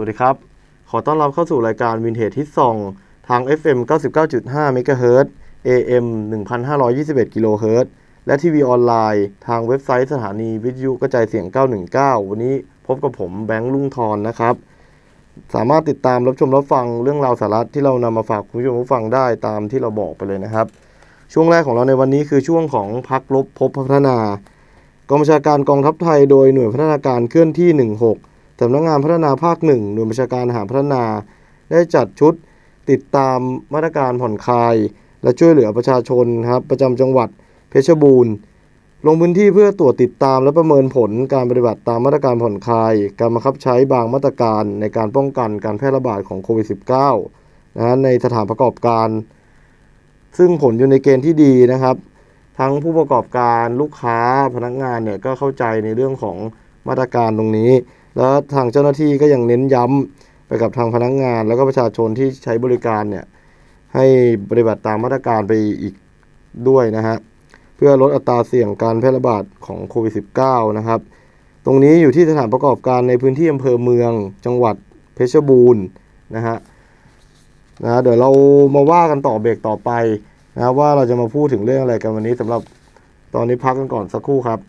วัสดีครับ ขอต้อนรับเข้าสู่รายการวินเทจฮิตซองทาง FM 99.5 MHz AM 1521กิโลเฮิรตซ์และทีวีออนไลน์ทางเว็บไซต์สถานีวิทยุกระจายเสียง 919 วันนี้พบกับผมแบงค์ลุงทอนนะครับ สามารถติดตามรับชมรับฟังเรื่องราวสาระที่เรานำมาฝากคุณผู้ชมผู้ฟังได้ตามที่เราบอกไปเลยนะครับ ช่วงแรกของเราในวันนี้คือช่วงของพักลบพบพัฒนากองบัญชาการกองทัพไทยโดยหน่วยพัฒนาการเคลื่อนที่ 16 สำนักงานพัฒนาภาคหนึ่งหน่วยบัญชาการหารพัฒนา ได้จัดชุดติดตามมาตรการผ่อนคลาย และช่วยเหลือประชาชนครับประจำจังหวัดเพชรบูรณ์ ลงพื้นที่เพื่อตรวจติดตามและประเมินผลการปฏิบัติตามมาตรการผ่อนคลาย การบังคับใช้บางมาตรการในการป้องกันการแพร่ระบาดของโควิด -19 นะฮะในสถานประกอบการ ซึ่งผลอยู่ในเกณฑ์ที่ดีนะครับ ทั้งผู้ประกอบการลูกค้าพนักงานเนี่ยก็เข้าใจในเรื่องของ มาตรการตรงนี้ แล้วทางเจ้าหน้าที่ก็ยังเน้นย้ำไปกับทางพนักงาน แล้วก็ประชาชนที่ใช้บริการเนี่ยให้ปฏิบัติตามมาตรการไปอีกด้วยนะฮะเพื่อลดอัตราเสี่ยงการแพร่ระบาดของโควิด -19 นะครับ ตรงนี้อยู่ที่สถานประกอบการในพื้นที่อำเภอเมือง จังหวัดเพชรบูรณ์นะฮะนะเดี๋ยวเรามาว่ากันต่อเบรกต่อไปนะว่าเราจะมาพูดถึงเรื่องอะไรกันวันนี้สำหรับตอนนี้พักกันก่อนสักครู่ครับ